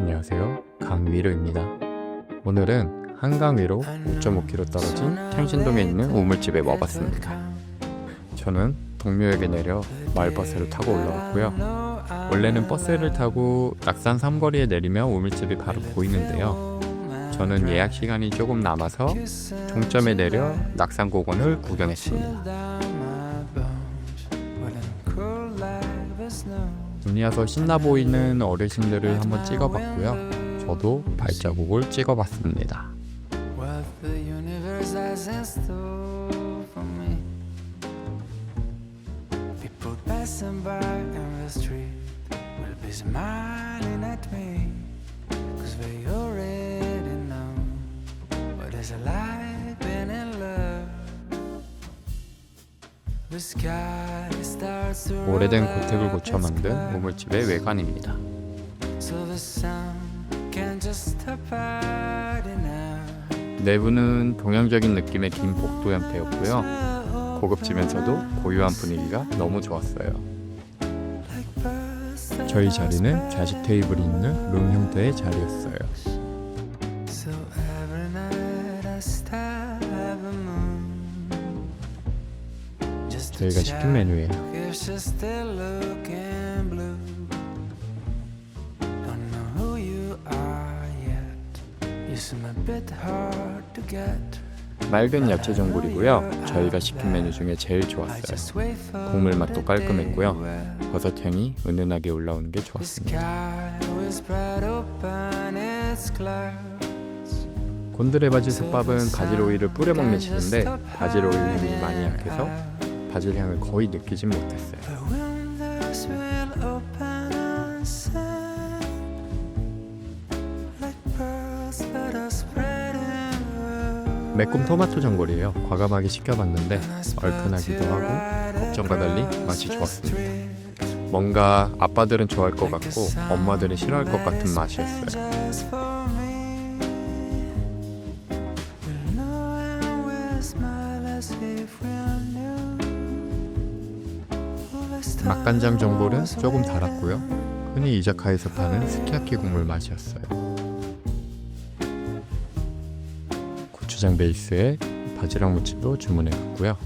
안녕하세요. 강위로입니다. 오늘은 한강 위로 5.5km 떨어진 창신동에 있는 우물집에 와봤습니다. 저는 동묘역에 내려 마을버스를 타고 올라왔고요. 원래는 버스를 타고 낙산 삼거리에 내리면 우물집이 바로 보이는데요. 저는 예약 시간이 조금 남아서 종점에 내려 낙산공원을 구경했습니다. 와서 신나 보이는 어르신들을 한번 찍어봤고요. 저도 발자국을 찍어봤습니다. What the universe 오래된 고택을 고쳐 만든. 우물집의 외관입니다. 내부는 동양적인 느낌의 긴 복도 형태였고요. 고급지면서도 고유한 분위기가 너무 좋았어요. 저희 자리는 좌식 테이블이 있는 룸 형태의 자리였어요. 저희가 시킨 메뉴예요. 맑은 야채 전골이고요. 저희가 시킨 메뉴 중에 제일 좋았어요. 국물 맛도 깔끔했고요. 버섯 향이 은은하게 올라오는 게 좋았습니다. sky will spread open its clouds. 곤드레 바질 솥밥은 바질 오일을 뿌려 먹는 식인데 바질 오일 향이 많이 약해서 바질 향을 거의 느끼진 못했어요. 매콤 토마토 전골이에요. 과감하게 시켜봤는데 얼큰하기도 하고 걱정과 달리 맛이 좋았습니다. 뭔가 아빠들은 좋아할 것 같고 엄마들은 싫어할 것 같은 맛이었어요. 맛간장 전골은 조금 달았고요. 흔히 이자카에서 파는 스키야키 국물 맛이었어요. 고추장 베이스에 바지락 무침도 주문해봤고요.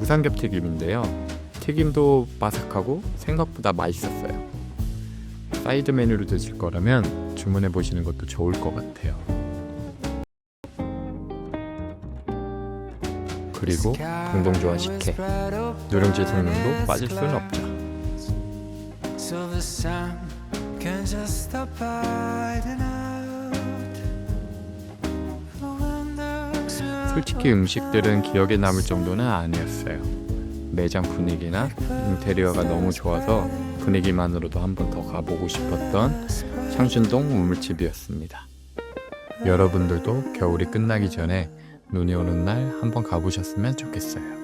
우삼겹 튀김인데요. 튀김도 바삭하고 생각보다 맛있었어요. 사이드 메뉴로 드실 거라면 주문해 보시는 것도 좋을 것 같아요. 그리고 공동조화 식혜, 누룽지 성능도 빠질 수는 will 솔직히 음식들은 기억에 남을 정도는 아니었어요. 매장 분위기나 인테리어가 너무 좋아서 분위기만으로도 한 번 더 가보고 싶었던 창신동 우물집이었습니다. 여러분들도 겨울이 끝나기 전에 눈이 오는 날 한번 가보셨으면 좋겠어요.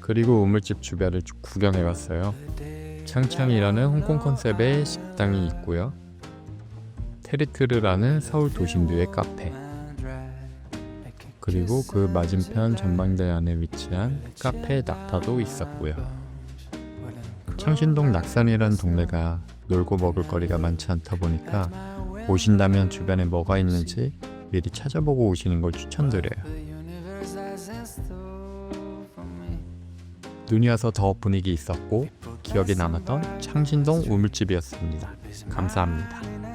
그리고 우물집 주변을 쭉 구경해봤어요. 창창이라는 홍콩 컨셉의 식당이 있고요. 테리트르라는 서울 도심뷰의 카페. 그리고 그 맞은편 전망대 안에 위치한 카페 낙타도 있었고요. 창신동 낙산이라는 동네가 놀고 먹을 거리가 많지 않다 보니까 오신다면 주변에 뭐가 있는지 미리 찾아보고 오시는 걸 추천드려요. 눈이 와서 더 분위기 있었고 기억에 남았던 창신동 우물집이었습니다. 감사합니다.